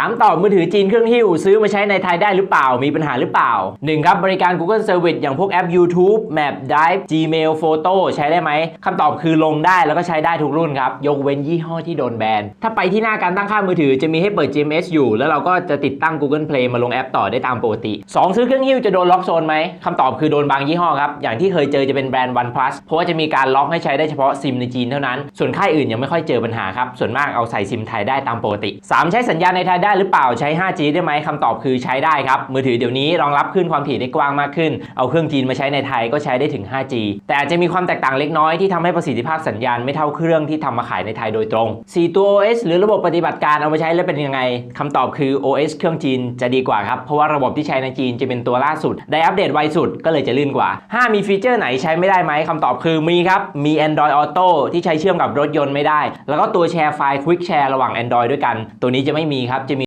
ถามตอบมือถือจีนเครื่องหิ้ว ซื้อมาใช้ในไทยได้หรือเปล่ามีปัญหาหรือเปล่า 1. ครับบริการ Google Service อย่างพวกแอป YouTube Map Drive Gmail Photo ใช้ได้ไหมคำตอบคือลงได้แล้วก็ใช้ได้ทุกรุ่นครับ ยกเว้นยี่ห้อที่โดนแบน ถ้าไปที่หน้าการตั้งค่ามือถือจะมีให้เปิด GMS อยู่ แล้วเราก็จะติดตั้ง Google Play มาลงแอปต่อได้ตามปกติ 2. ซื้อเครื่องหิ้วจะโดนล็อกโซนไหมคำตอบคือโดนบางยี่ห้อครับอย่างที่เคยเจอจะเป็นแบรนด์ OnePlus เพราะว่าจะมีการล็อกให้ใช้ได้เฉพาะซิมในจีนเท่านั้น ส่วนค่ายอื่นยังไม่ค่อยเจอปัญหาครับส่วนมากเอาใส่ซิมไทยได้ตามปกติ 3 ใช้สัญญาณในไทยได้หรือเปล่าใช้ 5G ได้ไหมคำตอบคือใช้ได้ครับ มือถือเดี๋ยวนี้รองรับคลื่นความถี่ได้กว้างมากขึ้น เอาเครื่องจีนมาใช้ในไทยก็ใช้ได้ถึง 5G แต่อาจจะมีความแตกต่างเล็กน้อยที่ทำให้ประสิทธิภาพสัญญาณไม่เท่าเครื่องที่ทำมาขายในไทยโดยตรง 4 ตัว OS หรือระบบปฏิบัติการเอามาใช้แล้วเป็นยังไงคำตอบคือ OS เครื่องจีนจะดีกว่าครับเพราะว่าระบบที่ใช้ในจีนจะเป็นตัวล่าสุด ได้อัปเดตไวสุดก็เลยจะลื่นกว่า 5 มีฟีเจอร์ไหนใช้ไม่ได้ไหมคำตอบคือมีครับมี Android Auto ที่ใช้เชื่อมกับรถยนต์ไม่ได้ แล้วก็ตัวแชร์ไฟล์ Quick Share ระหว่าง Android ด้วยกัน ตัวนี้จะไม่มีครับจะ